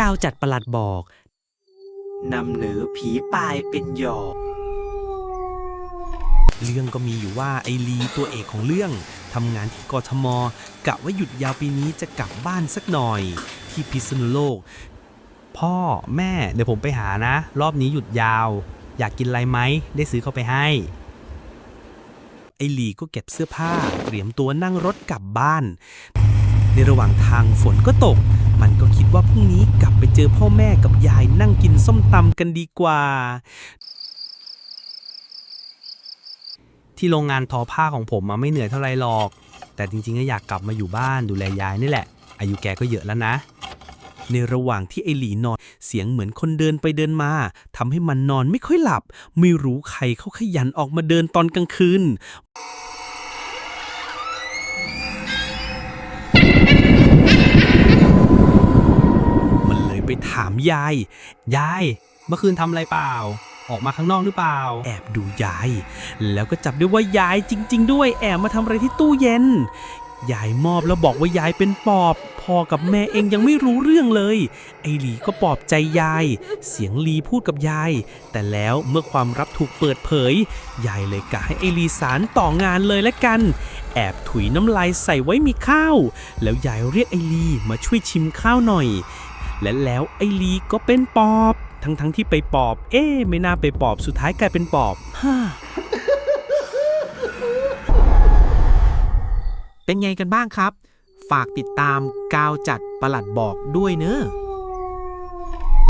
กาวจัดประหลัดบอกนำเหนือผีปลายเป็นหยอกเรื่องก็มีอยู่ว่าไอลีตัวเอกของเรื่องทำงานที่กทมกะว่าหยุดยาวปีนี้จะกลับบ้านสักหน่อย ที่พิษณุโลก พ่อแม่เดี๋ยวผมไปหานะ รอบนี้หยุดยาว อยากกินอะไรไหมได้ซื้อเข้าไปให้ ไอลีก็เก็บเสื้อผ้า เตรียมตัวนั่งรถกลับบ้าน ในระหว่างทางฝนก็ตก มันก็คิด ว่าพรุ่งนี้กลับไปเจอพ่อแม่กับยายนั่งกินส้มตำกันดีกว่า ที่โรงงานทอผ้าของผมมาไม่เหนื่อยเท่าไรหรอก แต่จริงๆก็อยากกลับมาอยู่บ้านดูแลยายนี่แหละ อายุแกก็เยอะแล้วนะ ในระหว่างที่ไอหลีนอนเสียงเหมือนคนเดินไปเดินมาทำให้มันนอนไม่ค่อยหลับ ไม่รู้ใครเขาขยันออกมาเดินตอนกลางคืนมันามยาย ยาย เมื่อคืนทำอะไรเปล่า ออกมาข้างนอกหรือเปล่า แอบดูยาย แล้วก็จับได้ว่ายายจริง ๆ ด้วย แอบมาทำอะไรที่ตู้เย็น ยายมอบแล้วบอกว่ายายเป็นปอบ พ่อกับแม่เองยังไม่รู้เรื่องเลย ไอหลีก็ปอบใจยาย เสียงลีพูดกับยาย แต่แล้วเมื่อความลับถูกเปิดเผย ยายเลยกะให้ไอหลีสารต่องานเลยละกันแอบถุยน้ำลายใส่ไว้มีข้าว แล้วยายเรียกไอลีมาช่วยชิมข้าวหน่อย และแล้วไอลีก็เป็นปอบ ทั้งๆที่ไปปอบ เอ๊ไม่น่าไปปอบสุดท้ายกลายเป็นปอบฮ่าเป็นไงกันบ้างครับ ฝากติดตามกาวจัดประหลัดบอกด้วยเนอะ